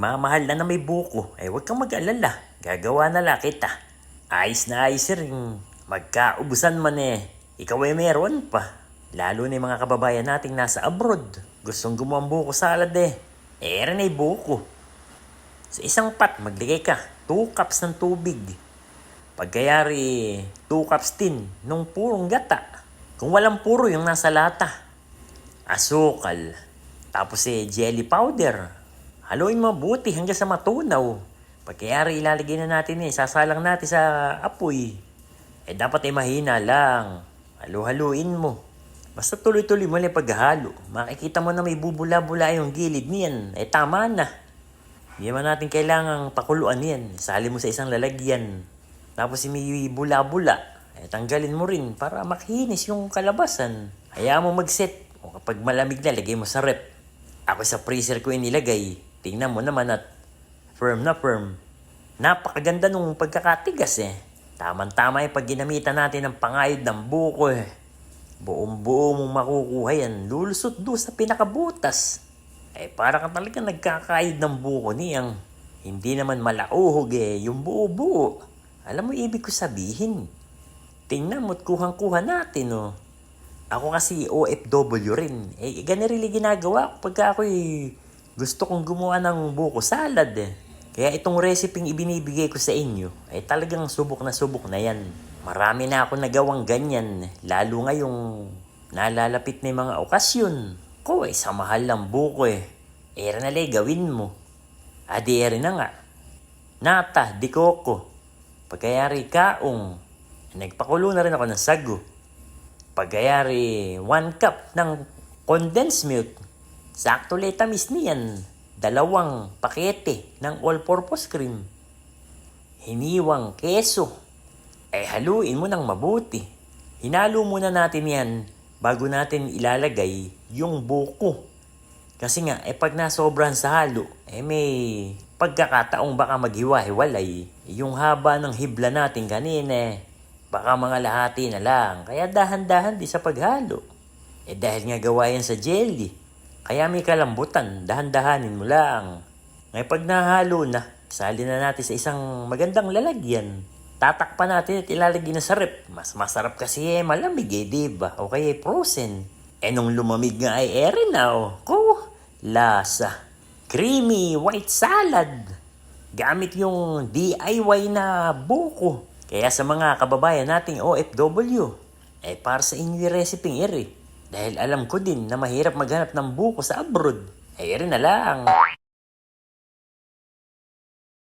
nagmamahal na na may buko, eh huwag kang mag-alala. Gagawa na lang kita. Ayos na ayos rin. Magkaubusan man eh. Ikaw ay meron pa. Lalo na yung mga kababayan nating nasa abroad. Gustong gumawa ng buko salad eh. Eh, rin ay buko. Sa isang pot, magligay ka. 2 cups ng tubig. Pagkayari, 2 cups din nung purong gata. Kung walang puro yung nasa lata. Asukal. Tapos eh, jelly powder. Haluin mabuti hanggang sa matunaw. Pagkayari, ilalagay na natin eh. Sasalang natin sa apoy. Eh, dapat eh mahina lang. Halu-haluin mo. Basta tuloy-tuloy mo lang paghalo. Makikita mo na may bubula-bula yung gilid niyan. Eh, tama na. Hindi naman natin kailangang pakuluan yan. Sali mo sa isang lalagyan. Tapos may bula-bula. Eh, tanggalin mo rin para makinis yung kalabasan. Hayaan mo mag-set. O kapag malamig na, lagay mo sa rep. Ako sa freezer ko inilagay. Tingnan mo naman at firm na firm. Napakaganda nung pagkakatigas eh. Tama-tama yung pag ginamitan natin ng pangayod ng buko eh. Buong-buo mong makukuha yan. Lulusot do sa pinakabutas. Eh, para ka talaga nagkakayod ng buko niyang. Hindi naman malauhog eh, yung buo-buo. Alam mo ibig ko sabihin? Tingnan mo't kuhang-kuha natin oh. Ako kasi OFW rin. Eh, ganun rin ginagawa ko pagka ako'y gusto kong gumawa ng buko salad eh. Kaya itong reseping ibinibigay ko sa inyo, ay talagang subok na subok na yan. Marami na ako nagawang ganyan, lalo ngayong nalalapit na mga okasyon. Ko eh, sa mahal ng buko eh. Era na lay, gawin mo. Adi eri na nga. Nata, di koko. Pagkayari kaong. Nagpakulo na rin ako ng sago. Pagkayari, one cup ng condensed milk. Sakto lay tamis niyan. Dalawang pakete ng all-purpose cream. Hiniwang keso. Eh haluin mo ng mabuti. Hinalo muna natin yan bago natin ilalagay yung buko. Kasi nga, eh pag nasobrahan sa halo, eh may pagkakataong baka maghiwa-hiwalay. Yung haba ng hibla natin kanina, eh, baka mga lahati na lang. Kaya dahan-dahan di sa paghalo. Eh dahil nga gawa yan sa jelly. Kaya may kalambutan, dahan-dahanin mo lang. Ngay pag nahalo na, sali na natin sa isang magandang lalagyan. Tatakpan natin at ilalagay na sa rep. Mas masarap kasi eh, malamig eh, diba? O kaya frozen. Eh nung lumamig nga ay ere na oh. Ko, lasa. Creamy white salad. Gamit yung DIY na buko. Kaya sa mga kababayan nating OFW, eh para sa inyo yung recipe ere. Dahil alam ko din na mahirap maghanap ng buko sa abroad. Ere na lang.